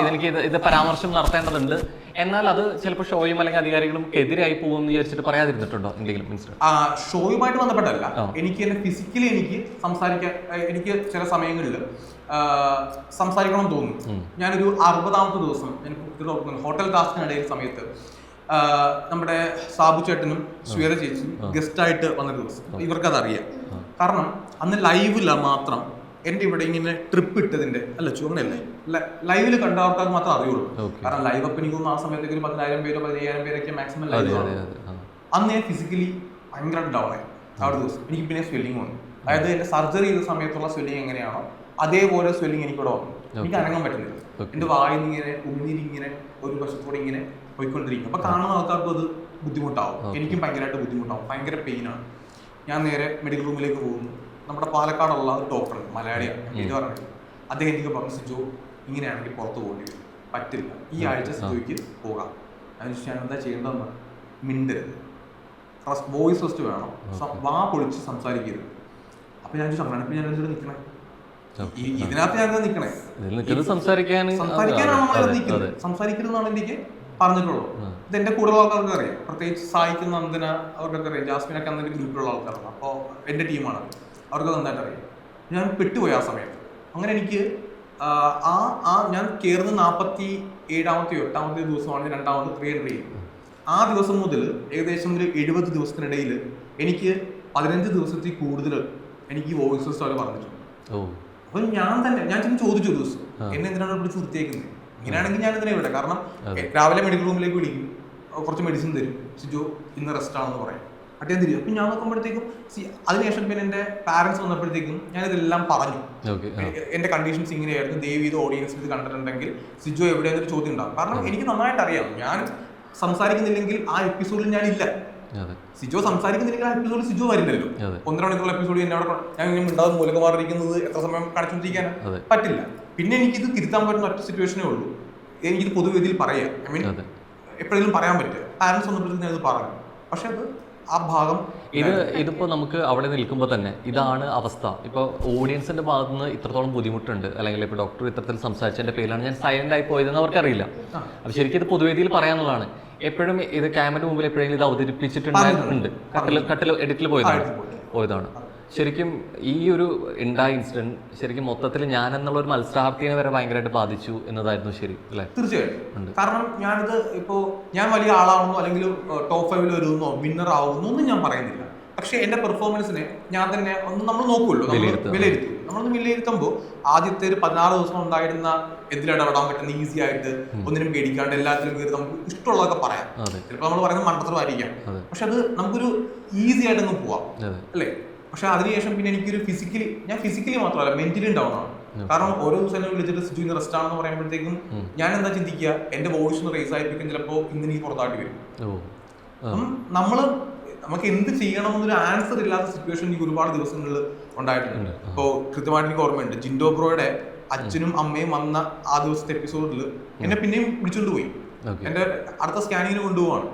ഇതെനിക്ക് ഇത് ഇത് പരാമർശം നടത്തേണ്ടതുണ്ട്. എന്നാൽ അത് ചിലപ്പോൾ ഷോയും അല്ലെങ്കിൽ അധികാരികളും എതിരായി പോകുമെന്ന് വിചാരിച്ചിട്ട് പറയാതിരുന്നിട്ടുണ്ടോ എന്തെങ്കിലും മിനിസ്റ്റർ? ആ, ഷോയുമായിട്ട് ബന്ധപ്പെട്ടല്ല എനിക്ക് എന്നെ ഫിസിക്കലി എനിക്ക് സംസാരിക്കാൻ എനിക്ക് ചില സമയങ്ങളിൽ സംസാരിക്കണം തോന്നും. ഞാനൊരു അറുപതാമത്തെ ദിവസം എനിക്ക് ഹോട്ടൽ ടാസ്കിനിടയിൽ സമയത്ത് നമ്മുടെ സാബു ചേട്ടനും ശ്വേത ചേച്ചിയും ഗസ്റ്റായിട്ട് വന്ന ദിവസം. ഇവർക്കത് അറിയാം കാരണം അന്ന് ലൈവില്ല മാത്രം. എന്റെ ഇവിടെ ഇങ്ങനെ ട്രിപ്പ് ഇട്ടതിന്റെ അല്ല ചുവങ്ങനല്ലേ ലൈവിൽ കണ്ട ആൾക്കാർക്ക് മാത്രമേ അറിയുള്ളൂ. കാരണം ലൈവ് അപ്പ് എനിക്ക് ആ സമയത്തേക്ക് ഒരു പതിനായിരം പേരോ പതിനയ്യായിരം പേരൊക്കെ മാക്സിമം ലൈവ്. അന്ന് ഞാൻ ഫിസിക്കലി ഭയങ്കര ഡൗൺ ആയി. ആ ദിവസം എനിക്ക് പിന്നെ സ്വെല്ലിങ് വന്നു. അതായത് എന്റെ സർജറി ചെയ്ത സമയത്തുള്ള സ്വെല്ലിങ് എങ്ങനെയാണോ അതേപോലെ സ്വെല്ലിങ് എനിക്കിവിടെ വന്നു. എനിക്ക് അനങ്ങാൻ പറ്റുന്നില്ല. എന്റെ വായിൽ നിന്ന് ഇങ്ങനെ ഉള്ളിൽ ഒരു വശത്തോടെ ഇങ്ങനെ പോയിക്കൊണ്ടിരിക്കും. അപ്പൊ കാണുന്ന ആൾക്കാർക്കും അത് ബുദ്ധിമുട്ടാവും. എനിക്കും ഭയങ്കരമായിട്ട് ബുദ്ധിമുട്ടാവും. ഭയങ്കര പെയിനാണ് ഞാൻ നേരെ മെഡിക്കൽ റൂമിലേക്ക് പോകുന്നു. നമ്മുടെ പാലക്കാടുള്ള ഒരു ഡോക്ടർ മലയാളി എന്ന് പറഞ്ഞത് അദ്ദേഹം എനിക്ക് പറഞ്ഞു സിജു ഇങ്ങനെയാണെങ്കിൽ പുറത്ത് പോകേണ്ടി വരും. പറ്റില്ല. ഈ ആഴ്ച സിജുക്ക് പോകാം. അതിനുശേഷം ഞാൻ എന്താ ചെയ്യേണ്ടതെന്ന്? മിണ്ടരുത്. വോയിസ് ഫസ്റ്റ് വേണം. വാ പൊളിച്ച് സംസാരിക്കരുത്. അപ്പൊ ഞാൻ ചോദിച്ചു ഞാൻ ഇതിൽ നിൽക്കണേ? ഇതിനകത്ത് ഞാൻ നിൽക്കണേ? സംസാരിക്കാൻ സംസാരിക്കാനാണ് നമ്മൾ നിൽക്കുന്നത്? സംസാരിക്കരുതെന്നാണ് എനിക്ക് പറഞ്ഞിട്ടുള്ളൂ ഇത് എന്റെ കൂടെ ആൾക്കാർക്ക് അറിയാം പ്രത്യേകിച്ച് സായിക്കുന്ന അന്തന അവർക്കൊക്കെ അറിയാം ജാസ്മിനൊക്കെ അന്നൊരു ഗ്രൂപ്പിലുള്ള ആൾക്കാരാണ്. അപ്പോൾ എന്റെ ടീമാണ് അവർക്ക് നന്നായിട്ട് അറിയാം. ഞാൻ പെട്ടുപോയി ആ സമയത്ത്. അങ്ങനെ എനിക്ക് ആ, ആ ഞാൻ കയറുന്ന നാൽപ്പത്തി ഏഴാമത്തെയോ എട്ടാമത്തെ ദിവസമാണ് രണ്ടാമത് റീ എൻട്രി ചെയ്യുന്നത് ആ ദിവസം മുതൽ ഏകദേശം ഒരു എഴുപത് ദിവസത്തിനിടയിൽ എനിക്ക് പതിനഞ്ച് ദിവസത്തിൽ കൂടുതൽ എനിക്ക് വോയിസസ് അവർ പറഞ്ഞിട്ടുണ്ട്. അപ്പൊ ഞാൻ തന്നെ ഞാൻ ചെന്ന് ചോദിച്ചു ഒരു ദിവസം എന്നെ എന്തിനാണ് വിളിച്ച് നിർത്തിയേക്കുന്നത്? ഇങ്ങനെയാണെങ്കിൽ ഞാൻ എന്തിനാ ഇവിടെ? കാരണം രാവിലെ മെഡിക്കൽ റൂമിലേക്ക് വിളിക്കും. കുറച്ച് മെഡിസിൻ തരും. ജോ ഇന്ന് റെസ്റ്റ് ആണെന്ന് പറയും. അട്ടയം തിരിയും. അപ്പൊ ഞാൻ നോക്കുമ്പോഴത്തേക്കും അതിനുശേഷം പിന്നെ എന്റെ പാരന്റ്സ് വന്നപ്പോഴത്തേക്കും ഞാൻ ഇതെല്ലാം പറഞ്ഞു എന്റെ കണ്ടീഷൻസ് ഇങ്ങനെയായിരുന്നു. ദേവി ഇത് ഓഡിയൻസ് ഇത് കണ്ടിട്ടുണ്ടെങ്കിൽ സിജു എവിടെയെന്നൊരു ചോദ്യം ഉണ്ടാവും. കാരണം എനിക്ക് നന്നായിട്ട് അറിയാം ഞാൻ സംസാരിക്കുന്നില്ലെങ്കിൽ ആ എപ്പിസോഡിൽ ഞാൻ ഇല്ല സിജോ സംസാരിക്കുന്നില്ലെങ്കിൽ ആ എപ്പിസോഡിൽ സിജോ വരില്ലല്ലോ ഒന്നര മണിക്കൂർ എപ്പിസോഡ് എന്നെ അവിടെ ഞാൻ ഉണ്ടാവും മൂലക മാറിയിരിക്കുന്നത് എത്ര സമയം കാണിച്ചുകൊണ്ടിരിക്കാൻ. പറ്റില്ല. പിന്നെ എനിക്കിത് തിരുത്താൻ പറ്റുന്ന ഒറ്റ സിറ്റുവേഷനേ ഉള്ളൂ. എനിക്കിത് പൊതുവേദിയിൽ പറയാം. ഐ മീൻ എപ്പോഴെങ്കിലും പറയാൻ പറ്റുക. പാരന്റ്സ് വന്നപ്പോഴത്തേക്കും ഞാനിത് പറഞ്ഞു. പക്ഷെ അത് ആ ഭാഗം ഇത് ഇതിപ്പോ നമുക്ക് അവിടെ നിൽക്കുമ്പോൾ തന്നെ ഇതാണ് അവസ്ഥ. ഇപ്പോൾ ഓഡിയൻസിന്റെ ഭാഗത്ത് നിന്ന് ഇത്രത്തോളം ബുദ്ധിമുട്ടുണ്ട്. അല്ലെങ്കിൽ ഇപ്പോൾ ഡോക്ടർ ഇത്തരത്തിൽ സംസാരിച്ചതിന്റെ പേരിലാണ് ഞാൻ സൈലന്റ് ആയി പോയതെന്ന് അവർക്കറിയില്ല അപ്പൊ ശരിക്കും ഇത് പൊതുവേദിയിൽ പറയാനുള്ളതാണ്. എപ്പോഴും ഇത് ക്യാമറ മുമ്പിൽ എപ്പോഴെങ്കിലും ഇത് അവതരിപ്പിച്ചിട്ടുണ്ടായിട്ടുണ്ട്. കട്ടിൽ കട്ടിൽ എഡിറ്റിൽ പോയതാണ്. പോയതാണ്. ശരിക്കും ഈ ഒരു ഉണ്ടായ ഇൻസിഡന്റ് ശരിക്കും മൊത്തത്തിൽ ഞാൻ എന്നുള്ള ഒരു മത്സരാർത്ഥിനെ വരെ ഭയങ്കരമായിട്ട് ബാധിച്ചു എന്നതായിരുന്നു ശരി അല്ലേ? തീർച്ചയായിട്ടും. കാരണം ഞാനിത് ഇപ്പോ ഞാൻ വലിയ ആളാണെന്നോ അല്ലെങ്കിൽ ടോപ്പ് ഫൈവിൽ വരുന്നോ വിന്നർ ആവുന്നോ ഒന്നും ഞാൻ പറയുന്നില്ല. പക്ഷെ എന്റെ പെർഫോമൻസിനെ ഞാൻ തന്നെ ഒന്ന് നമ്മൾ നോക്കുമല്ലോ. വിലയിരുത്തും നമ്മളൊന്ന് വിലയിരുത്തുമ്പോൾ ആദ്യത്തെ ഒരു പതിനാറ് ദിവസം ഉണ്ടായിരുന്ന എതിരിടപെടാൻ പറ്റുന്ന ഈസി ആയിട്ട് ഒന്നിനും പേടിക്കാണ്ട് എല്ലാത്തിലും കയറി നമുക്ക് ഇഷ്ടമുള്ളതൊക്കെ പറയാം. ചിലപ്പോൾ നമ്മൾ പറയുന്നത് മണ്ടത്തരമായിരിക്കാം. പക്ഷെ അത് നമുക്കൊരു ഈസി ആയിട്ട് അങ്ങ് പോവാം അല്ലേ? പക്ഷെ അതിനുശേഷം പിന്നെ എനിക്കൊരു ഫിസിക്കലി ഞാൻ ഫിസിക്കലി മാത്രമല്ല മെന്റലി ഡൗൺ ആണ്. കാരണം ഓരോ ദിവസം എന്നെ വിളിച്ചിട്ട് സിജു ഇന്ന് റെസ്റ്റ് ആണെന്ന് പറയുമ്പോഴത്തേക്കും ഞാൻ എന്താ ചിന്തിക്കുക? എന്റെ വോയിസ് ഒന്ന് റേസ് ആയിരിക്കും ചിലപ്പോൾ ഇന്ന് എനിക്ക് പുറത്താട്ടി വരും. അപ്പം നമ്മൾ നമുക്ക് എന്ത് ചെയ്യണം എന്നൊരു ആൻസർ ഇല്ലാത്ത സിറ്റുവേഷൻ എനിക്ക് ഒരുപാട് ദിവസങ്ങളിൽ ഉണ്ടായിട്ടുണ്ട്. ഇപ്പോ കൃത്യമായിട്ട് എനിക്ക് ഓർമ്മയുണ്ട്. ജിൻഡോ ബ്രോയുടെ അച്ഛനും അമ്മയും വന്ന ആ ദിവസത്തെ എപ്പിസോഡിൽ എന്നെ പിന്നെയും വിളിച്ചുകൊണ്ട് പോയി. എന്റെ അടുത്ത സ്കാനിങ്ങിന് കൊണ്ടുപോവാണ്.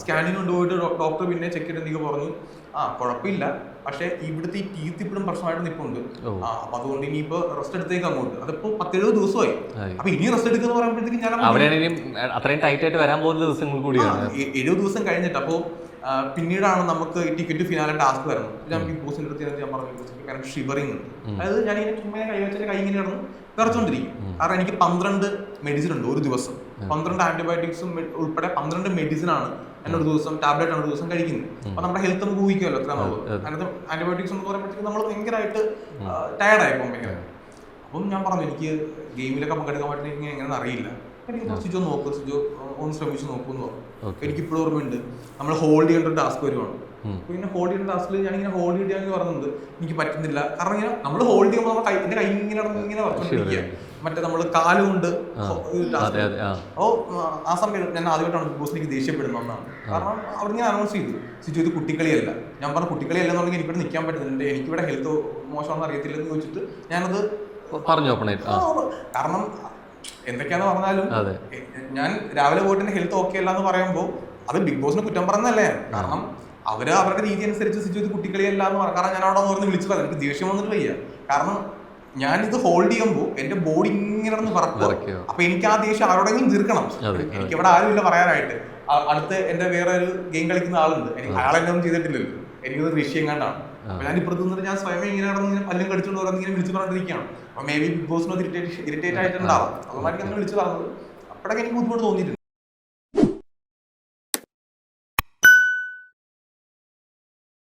സ്കാനിങ് സ്കാനിങ്ങിന് കൊണ്ടുപോയിട്ട് ഡോക്ടർ പിന്നെ ചെക്ക് ചെയ്ത് എനിക്ക് പറഞ്ഞു ആ കുഴപ്പമില്ല പക്ഷെ ഇവിടുത്തെ ഈ ടീത്ത് ഇപ്പോഴും പ്രശ്നമായിട്ട് നിൽപ്പുണ്ട്. ആ അപ്പൊ അതുകൊണ്ട് ഇനിയിപ്പോ റെസ്റ്റ് എടുത്തേക്ക് അങ്ങോട്ട്. അതിപ്പോ പത്തെഴുപത് ദിവസമായി. അപ്പൊ ഇനി റെസ്റ്റ് എടുക്കുന്ന പറയുമ്പോഴത്തേക്ക് ഞാൻ അത്രയും ടൈറ്റ് ആയിട്ട് വരാൻ പോകുന്ന ദിവസങ്ങൾ കൂടിയാണ്. എഴുപത് ദിവസം കഴിഞ്ഞിട്ട് അപ്പോ പിന്നീടാണ് നമുക്ക് ഈ ടിക്കറ്റ് ഫിനാലെ ടാസ്ക് വരുന്നത്. ഞാൻ ബിഗ് ബോസിന്റെ അടുത്ത് ഞാൻ പറഞ്ഞു കാരണം ഷിവറിങ് ഉണ്ട്. അതായത് ഞാൻ ഇങ്ങനെ ചുമ്മാ കൈ വെച്ചിട്ട് കൈ ഇങ്ങനെ കിടന്ന് വിറച്ചോണ്ടിരിക്കും. കാരണം എനിക്ക് പന്ത്രണ്ട് മെഡിസിൻ ഉണ്ട് ഒരു ദിവസം. പന്ത്രണ്ട് ആന്റിബയോട്ടിക്സും ഉൾപ്പെടെ പന്ത്രണ്ട് മെഡിസിൻ ആണ് ഞാൻ ഒരു ദിവസം ടാബ്ലറ്റ് ആണ് ഒരു ദിവസം കഴിക്കുന്നത്. അപ്പൊ നമ്മുടെ ഹെൽത്ത് നമുക്ക് ഊഹിക്കുമല്ലോ എത്ര നാളും അതിനകത്ത് ആന്റിബയോട്ടിക്സ് എന്ന് പറയുമ്പോഴത്തേക്ക് നമ്മൾ ഭയങ്കരമായിട്ട് ടയർഡായി പോകും ഭയങ്കര. അപ്പം ഞാൻ പറഞ്ഞു എനിക്ക് ഗെയിമിലൊക്കെ പങ്കെടുക്കാൻ പറ്റുന്ന എങ്ങനെയാണെന്ന് അറിയില്ല. എനിക്ക് സിജോ നോക്ക് സിജോ ഒന്ന് ശ്രമിച്ചു നോക്കൂ എന്ന് പറഞ്ഞു. എനിക്ക് ഇപ്പോഴും ഓർമ്മയുണ്ട് നമ്മൾ ഹോൾഡ് ചെയ്യേണ്ട ഒരു ടാസ്ക് വരുവാണ്. പിന്നെ ഹോൾഡ് ചെയ്യുന്ന ടാസ്കിൽ ഞാൻ ഇങ്ങനെ ഹോൾഡ് ചെയ്യാന്ന് പറഞ്ഞത് എനിക്ക് പറ്റുന്നില്ല. കാരണം ഇങ്ങനെ നമ്മൾ ഹോൾഡ് ചെയ്യുമ്പോൾ നമ്മുടെ കൈ എന്റെ കൈ ഇങ്ങനെ ഇങ്ങനെ ഇങ്ങനെ വർക്കൊണ്ടിരിക്കുക മറ്റേ നമ്മൾ കാലുകൊണ്ട് ഓ ആ. സമയത്ത് ഞാൻ ആദ്യമായിട്ടാണ് ബിഗ് ബോസ് എനിക്ക് ദേഷ്യപ്പെടുന്ന ഒന്നാണ് കാരണം അവിടെ ഞാൻ അനൗൺസ് ചെയ്തു. സിജു ഇത് കുട്ടിക്കളിയല്ല. ഞാൻ പറഞ്ഞു കുട്ടിക്കളിയല്ല എന്നുണ്ടെങ്കിൽ എനിക്കിവിടെ നിൽക്കാൻ പറ്റുന്നുണ്ട് എനിക്കിവിടെ ഹെൽത്ത് മോശമാണെന്ന് അറിയത്തില്ലെന്ന് ചോദിച്ചിട്ട് ഞാനത് പറഞ്ഞു കാരണം എന്തൊക്കെയാന്ന് പറഞ്ഞാലും ഞാൻ രാവിലെ പോയിട്ട് ഹെൽത്ത് ഓക്കെ അല്ല എന്ന് പറയുമ്പോൾ അത് ബിഗ് ബോസിന് കുറ്റം പറഞ്ഞല്ലേ കാരണം അവർ അവരുടെ രീതി അനുസരിച്ച് സിജു ഇത് കുട്ടിക്കളിയല്ല എന്ന് പറഞ്ഞു കാരണം ഞാൻ അവിടെ നിന്ന് വിളിച്ചു പറഞ്ഞു എനിക്ക് ദേഷ്യം വന്നിട്ട് വയ്യ. കാരണം ഞാനിത് ഹോൾഡ് ചെയ്യുമ്പോൾ എന്റെ ബോഡി ഇങ്ങനെ പറക്കുക. അപ്പൊ എനിക്ക് ആ ദേഷ്യം ആരോടെങ്കിലും തീർക്കണം. എനിക്ക് ഇവിടെ ആരുമില്ല പറയാനായിട്ട്. അടുത്ത് എന്റെ വേറെ ഒരു ഗെയിം കളിക്കുന്ന ആളുണ്ട്. എനിക്ക് ഒന്നും ചെയ്തിട്ടില്ലല്ലോ. എനിക്കത് വിഷയം കണ്ടാണ് അപ്പൊ ഞാൻ ഇപ്പുറത്ത് നിന്നിട്ട് ഞാൻ സ്വയം ഇങ്ങനെ നടന്ന് ഇങ്ങനെ പല്ലും കടിച്ചുകൊണ്ട് ഓരോന്ന് ഇങ്ങനെ വിളിച്ചു പറഞ്ഞിരിക്കുകയാണ്. അപ്പൊ മേ ബി ബിഗ് ബോസിനോ ഇറിറ്റേറ്റ് ഇറിറ്റേറ്റ് ആയിട്ടുണ്ടാവും. അങ്ങനെ വിളിച്ചു പറഞ്ഞത്. അപ്പോഴൊക്കെ എനിക്ക് ബുദ്ധിമുട്ട് തോന്നിയിട്ടുണ്ട്.